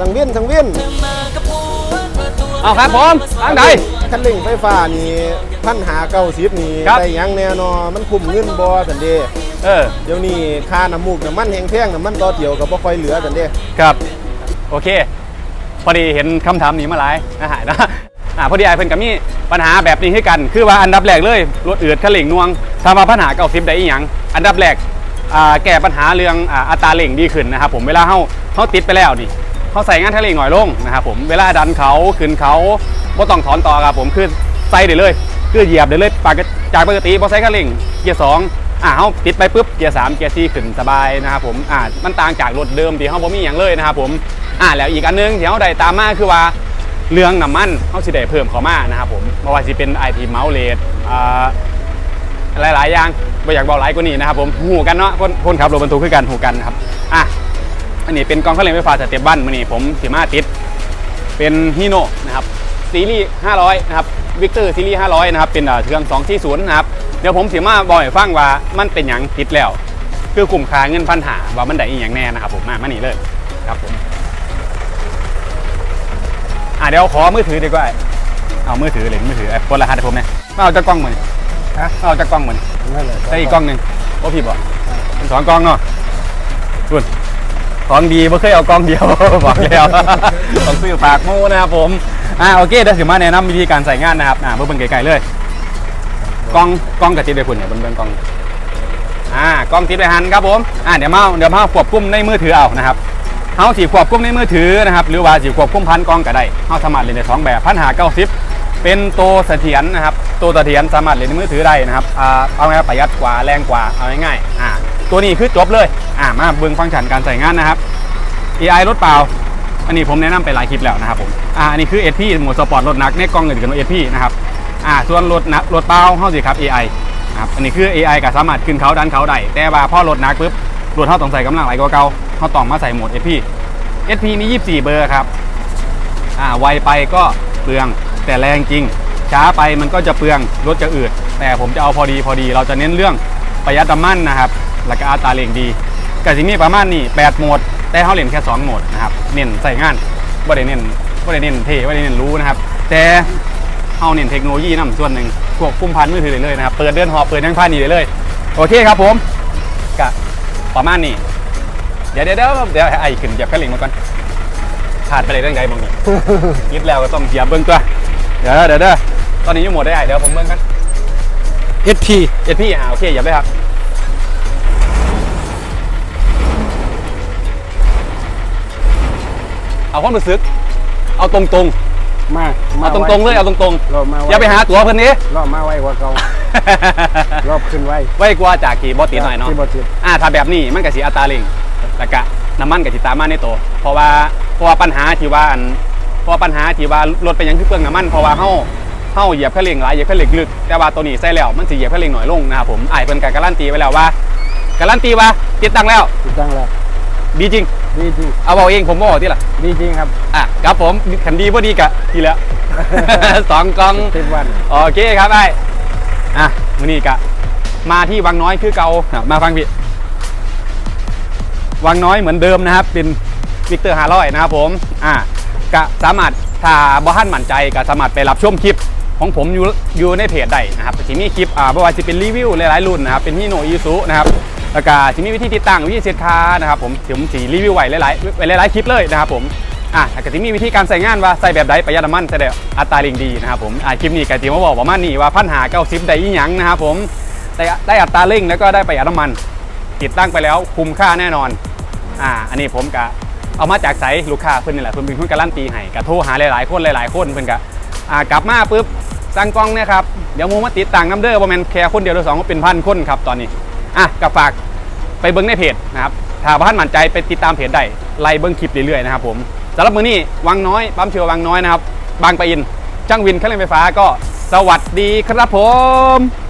สังเวียนสังเวียนเอาครับผมทางใด คันเร่งไฟฟ้านี่พันหาเก้าสิบนี่ครับ ได้หยังแน่นอนมันคุ้มเงินบ่สันเดเออ เดี๋ยวนี้ค่าน้ำมูกน้ำมันแห้งแพงน้ำมันต่อเที่ยวก็บ่ค่อยเหลือสันเดครับ โอเค พอดีเห็นคำถามนี้มาหลายนะฮะนะอ่าพอดีไอ้เพิ่นก็มีปัญหาแบบนี้ให้กัน คือว่าอันดับแรกเลยรถเอือดขลิ่งนวงถ้ามาปัญหาเก่าซิบได้อีหยังอันดับแรกอ่าแก้ปัญหาเรื่องอ่าอัตราเร่งดีขึ้นนะครับผมเวลาเฮาเฮาติดไปแล้วนี่ เฮาใส่งานทะเลงหน่อยลงนะครับผมเวลาดันเขาขึ้นเขาบ่ต้องถอนต่อครับผมคือใส่ได้เลย คือเหยียบได้เลยปกจากปกติบ่ใส่คันเร่งเกียร์สองอ่าเฮาติดไปปุ๊บเกียร์สามเกียร์สี่ขึ้นสบายนะครับผมอ่ามันต่างจากรถเดิมที่เฮาบ่มีหยังเลยนะครับผมอ่าแล้วอีกอันนึงที่เฮาได้ตามมาคือว่าเรื่องน้ำมันเขาสิได้เพิ่มเข้ามานะครับผมไม่ว่าสิเป็นไอทีเมาส์เลดอ่าหลายๆอย่างไม่อยากบอกหลายกว่านี้นะครับผมหูกันเนาะคนคนขับรถบรรทุกคือกันหูกันครับอะ อันนี้เป็นกล้องเขาเล่นไฟฟ้าสเต็ปบันมันนี่ผมสีมาติด เป็นฮีโน่นะครับซีรีส์500 นะครับวิกเตอร์ซีรีส์500 นะครับ เป็นอ่าเครื่อง240นะครับ เดี๋ยวผมสีมาบอกให้ฟังว่ามันเป็นอย่างติดแล้ว คือคุ้มค่าเงินพันหาว่ามันได้อีกอย่างแน่นะครับผมมามานี่เลยครับผมอะเดี๋ยวขอมือถือดีกว่าเอามือถือเลยมือถือไอ้คนละหัสให้ผมเนี่ยมาเอาจากกล้องมือนี่ฮะมาเอาจากกล้องมือนี่นั่นแหละได้อีกกล้องหนึ่งโอ้พี่บอกเป็นสองกล้องเนาะคุณ ของดีไม่เคยเอากล้องเดียว บอกแล้วต้องซื้อฝากหมูนะครับผมอ่าโอเคเดี๋ยวสิมาแนะนำวิธีการใส่งานนะครับอ่าเบิ่งไกลๆเลยกล้องกล้องกับติดไปคุณเนี่ยเบิ่งเบิ่งกล้องอ่ากล้องติดไปหันครับผมอ่าเดี๋ยวมาเดี๋ยวมาควบคุมในมือถือเอานะครับเฮาสิควบคุมในมือถือนะครับหรือว่าสิควบคุมพันกล้องก็ได้เฮาสามารถเล่นได้สองแบบพันหาเก้าสิบเป็นตัวเสถียรนะครับตัวเสถียรสามารถเล่นในมือถือได้นะครับอ่าเอาง่ายประหยัดกว่าแรงกว่าเอาง่ายๆอ่า ตัวนี้คือจบเลย อ่ามาเบิ่งฟังก์ชันการใส่งานนะครับ AI รถเปล่า อันนี้ผมแนะนำไปหลายคลิปแล้วนะครับผม อ่าอันนี้คือ SP โหมดสปอร์ตรถนักในกล้องอื่นกันว่า SP นะครับ อ่าส่วนรถนักรถเปล่าเฮาสิครับ AI นะครับอันนี้คือ AI ก็สามารถขึ้นเขาดันเขาได้แต่ว่าพอรถนักปุ๊บรถเฮาต้องใส่กำลังหลายกว่าเก่าเฮาต้องมาใส่โหมด SP SP มี 24 เบอร์ครับอ่าไวไปก็เปลืองแต่แรงจริง ช้าไปมันก็จะเปลืองรถจะอืดแต่ผมจะเอาพอดีพอดี เราจะเน้นเรื่องประหยัดน้ำมันนะครับ แล้วก็อัตราเร่งดีกับสิ่งนี้ประมาณนี้8โหมด แต่เขาเล่นแค่2โหมดนะครับเน้นใส่งานไม่ได้เน้นไม่ได้เน้นเท่ไม่ได้เน้นรู้นะครับ แต่เขาเน้นเทคโนโลยีนํส่วนหนึ่งพวกคุ้มพันมือถือได้เลยนะครับ เปิดเดินหอบเปิดยังพานี่ได้เลย โอเคครับผมกะประมาณนี้ เดี๋ยวเดี๋ยวเดี๋ยวเดี๋ยวให้ไอ้ขึ้นเหยียบกระเหลิงมาก่อนขาดไปเลยเรื่องใดบ้างเนี่ยยึดแล้วก็ต้องเหยียบเบื้องตัวเดี๋ยวเดี๋ยวเดี๋ยวตอนนี้ยังหมดได้ไอ้เดี๋ยวผมเบื้องกัน SP เอ็ดพี่อ่าโอเคเหยียบได้ครับ เอาความรู้สึก เอาตรงมาๆเอาตรงๆเลยเอาตรงรอบมาๆ อย่าไปหาตั๋วเพิ่นนี้รอบมาไวกว่าเก่า รอบขึ้นไวไว้กว่าจากกี่บอติดหน่อยเนาะ ที่บ่ติดอ่าถ้าแบบนี้มันก็สิอัตราเร่งแล้วก็น้ำมันก็สิตามมาในตัวเพราะว่าเพราะว่าปัญหาที่ว่าอันเพราะว่าปัญหาที่ว่ารถเป็นหยังคือเปลืองน้ำมันเพราะว่าเฮาเฮาเหยียบคันเร่งหลายเหยียบคันเร่งลึกแต่ว่าตัวนี้ใส่แล้วมันสิเหยียบคันเร่งน้อยลงนะครับผมอ้ายเพิ่นก็การันตีไว้แล้วว่าการันตีว่าติดตั้งแล้วติดตั้งแล้ว ดีจริง ดีจริงเอาเอาเองผมบ่บอกที่ล่ะดีจริงครับ อะครับผมขันดีบ่ดีกะทีแล้ว สองกล่องติดวัน โอเคครับไอ้อะมื้อนี้กะ มาที่วังน้อยคือเก่าอะมาฟังพี่วังน้อยเหมือนเดิมนะครับ เป็นวิกเตอร์ฮาร้อยนะครับผมอะกะสามารถถ้าบ่ทันมั่นใจก็สามารถไปรับชมคลิปของผมอยู่อยู่ในเพจได้นะครับที่มีคลิปอ่าไม่ว่าจะเป็นรีวิวหลายๆรุ่นนะครับเป็นฮีโนอีซุนะครับ แล้วก็จะมีวิธีติดตั้งวิธีเซตคานะครับผมผมสีรีวิวไว้หลายๆไว้หลายๆคลิปเลยนะครับผมอะก็จะมีวิธีการใส่งานว่าใส่แบบใดประหยัดน้ำมันใส่ได้อัตราเร่งดีนะครับผมอะคลิปนี้ก็จะมาบอกประมาณนี้ว่าพันหาเก้าสิบได้อีหยังนะครับผมได้ได้อัตราเร่งแล้วก็ได้ประหยัดน้ำมัน ติดตั้งไปแล้วคุ้มค่าแน่นอนอ่าอันนี้ผมก็เอามาจากไสลูกค้าเพิ่อนนี่แหละเพิ่อนเป็นคนการันตีให้ก็โทรหาหลายๆคนหลายๆคนเพิ่อนก็อ่ากลับมาปุ๊บสั่งกล้องเนะครับเดี๋ยวมูมาติดตั้งน้ำเด้อบ่แมนแค่คนเดียวหรือสองก็เป็นพันคนครับตอนนี้ อะก็ฝากไปเบิ้งในเพจนะครับถ้าบ้านมั่นใจไปติดตามเพจได้ไล่เบิ้งคลิปเรื่อยๆนะครับผมสำหรับมือนี้วังน้อยปั๊มเชียววังน้อยนะครับบางปะอินจ้างวินเครื่องไฟฟ้าก็สวัสดีครับผม